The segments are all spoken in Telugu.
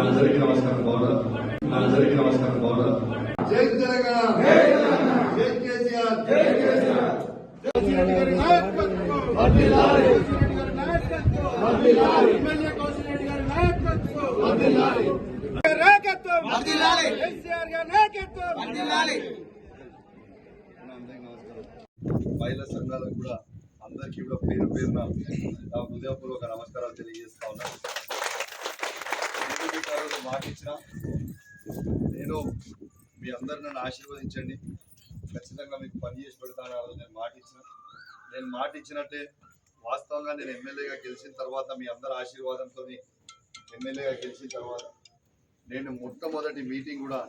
అందరికీ నమస్కారం బాగున్నారు? అందరికీ నమస్కారం బాగున్నారు? జై తెలంగాణ! జై కేసీఆర్! మహిళా సంఘాలకు కూడా అందరికీ కూడా పేరు పేరున హృదయపూర్వక నమస్కారాలు తెలియజేస్తా ఉన్నాను నేను మాట ఇచ్చిన? నేను మీ అందరు నన్ను ఆశీర్వదించండి. ఖచ్చితంగా మీకు పని చేసి పెడతాను నేను మాట ఇచ్చిన. నేను మాట ఇచ్చినట్టే వాస్తవంగా నేను ఎమ్మెల్యేగా గెలిచిన తర్వాత మీ అందరి ఆశీర్వాదంతో ఎమ్మెల్యేగా గెలిచిన తర్వాత నేను మొట్టమొదటి మీటింగ్ కూడా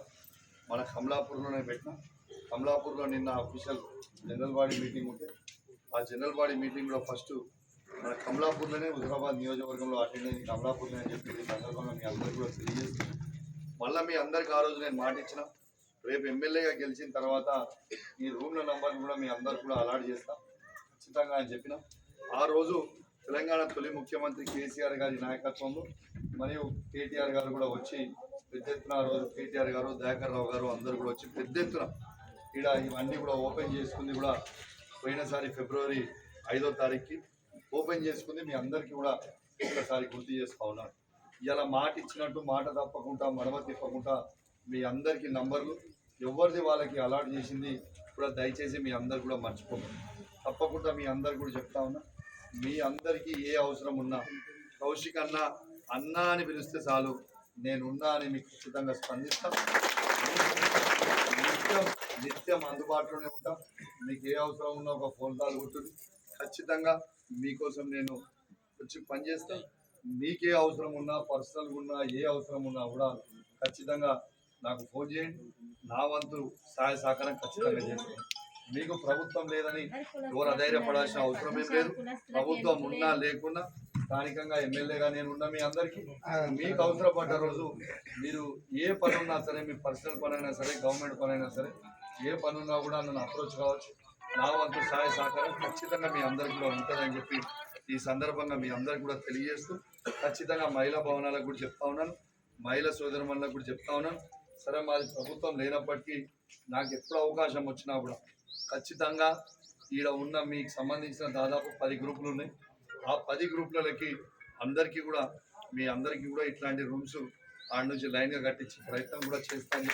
మన కమలాపూర్లోనే పెట్టిన. కమలాపూర్లో నిన్న అఫీషియల్ జనరల్ బాడీ మీటింగ్ ఉంటే ఆ జనరల్ బాడీ మీటింగ్ కూడా ఫస్ట్ మన కమలాపూర్లోనే హుజరాబాద్ నియోజకవర్గంలో అటెండ్ అయింది. కమలాపూర్లో అని చెప్పి ఈ సందర్భంగా మీ అందరికీ కూడా తెలియజేస్తున్నాను. మళ్ళీ మీ అందరికి ఆ రోజు నేను మాట ఇచ్చిన. రేపు ఎమ్మెల్యేగా గెలిచిన తర్వాత ఈ రూమ్ల నంబర్ కూడా మీ అందరు కూడా అలాట్ చేస్తాం. ఖచ్చితంగా అని చెప్పిన. ఆ రోజు తెలంగాణ తొలి ముఖ్యమంత్రి కేసీఆర్ గారి నాయకత్వంలో మరియు కేటీఆర్ గారు కూడా వచ్చి పెద్ద ఎత్తున ఆ రోజు కేటీఆర్ గారు దయాకర్ రావు గారు అందరు కూడా వచ్చి పెద్ద ఎత్తున ఇక్కడ ఇవన్నీ కూడా ఓపెన్ చేసుకుంది కూడా పోయినసారి ఫిబ్రవరి ఐదో తారీఖుకి ఓపెన్ చేసుకుంది. మీ అందరికీ కూడా ఒకసారి గుర్తు చేసుకో ఉన్నాను ఇలా మాట ఇచ్చినట్టు మాట తప్పకుండా మడమ తిప్పకుండా మీ అందరికీ నంబర్లు ఎవరిది వాళ్ళకి అలాట్ చేసింది కూడా దయచేసి మీ అందరు కూడా మర్చిపోకండి. తప్పకుండా మీ అందరు కూడా చెప్తా ఉన్నా మీ అందరికీ ఏ అవసరం ఉన్నా కౌశిక్ అన్న అన్న అని పిలిస్తే చాలు నేనున్నా అని మీకు ఖచ్చితంగా స్పందిస్తాను నిత్యం నిత్యం అందుబాటులోనే ఉంటాం. మీకు ఏ అవసరం ఉన్నా ఒక ఫోన్ కాల్ కొట్టుడు. ఖచ్చితంగా మీకోసం నేను వచ్చి పనిచేస్తాను మీకే అవసరం ఉన్నా పర్సనల్ ఉన్నా ఏ అవసరం ఉన్నా కూడా ఖచ్చితంగా నాకు ఫోన్ చేయండి. నా వంతు సహాయ సహకారం ఖచ్చితంగా చేస్తాను. మీకు ప్రభుత్వం లేదని ఎవరు అధైర్యపడాల్సిన అవసరం ఏం లేదు. ప్రభుత్వం ఉన్నా లేకున్నా స్థానికంగా ఎమ్మెల్యేగా నేను ఉన్నా మీ అందరికీ మీకు అవసరపడ్డ రోజు మీరు ఏ పని ఉన్నా సరే మీ పర్సనల్ పని అయినా సరే గవర్నమెంట్ పని అయినా సరే ఏ పని ఉన్నా కూడా నన్ను అప్రోచ్ కావచ్చు. నా వంతు సహాయ సహకారం ఖచ్చితంగా మీ అందరికీ కూడా ఉంటుందని చెప్పి ఈ సందర్భంగా మీ అందరికి కూడా తెలియజేస్తూ ఖచ్చితంగా మహిళా భవనాలకు కూడా చెప్తా ఉన్నాను. మహిళా సోదరుమణులకు కూడా చెప్తా ఉన్నాను. సరే మాది ప్రభుత్వం లేనప్పటికీ నాకు ఎప్పుడు అవకాశం వచ్చినా కూడా ఖచ్చితంగా ఈడ ఉన్న మీకు సంబంధించిన దాదాపు పది గ్రూపులు ఉన్నాయి. ఆ పది గ్రూపులకి అందరికీ కూడా మీ అందరికీ కూడా ఇట్లాంటి రూమ్స్ ఆడ నుంచి లైన్గా కట్టించే ప్రయత్నం కూడా చేస్తాను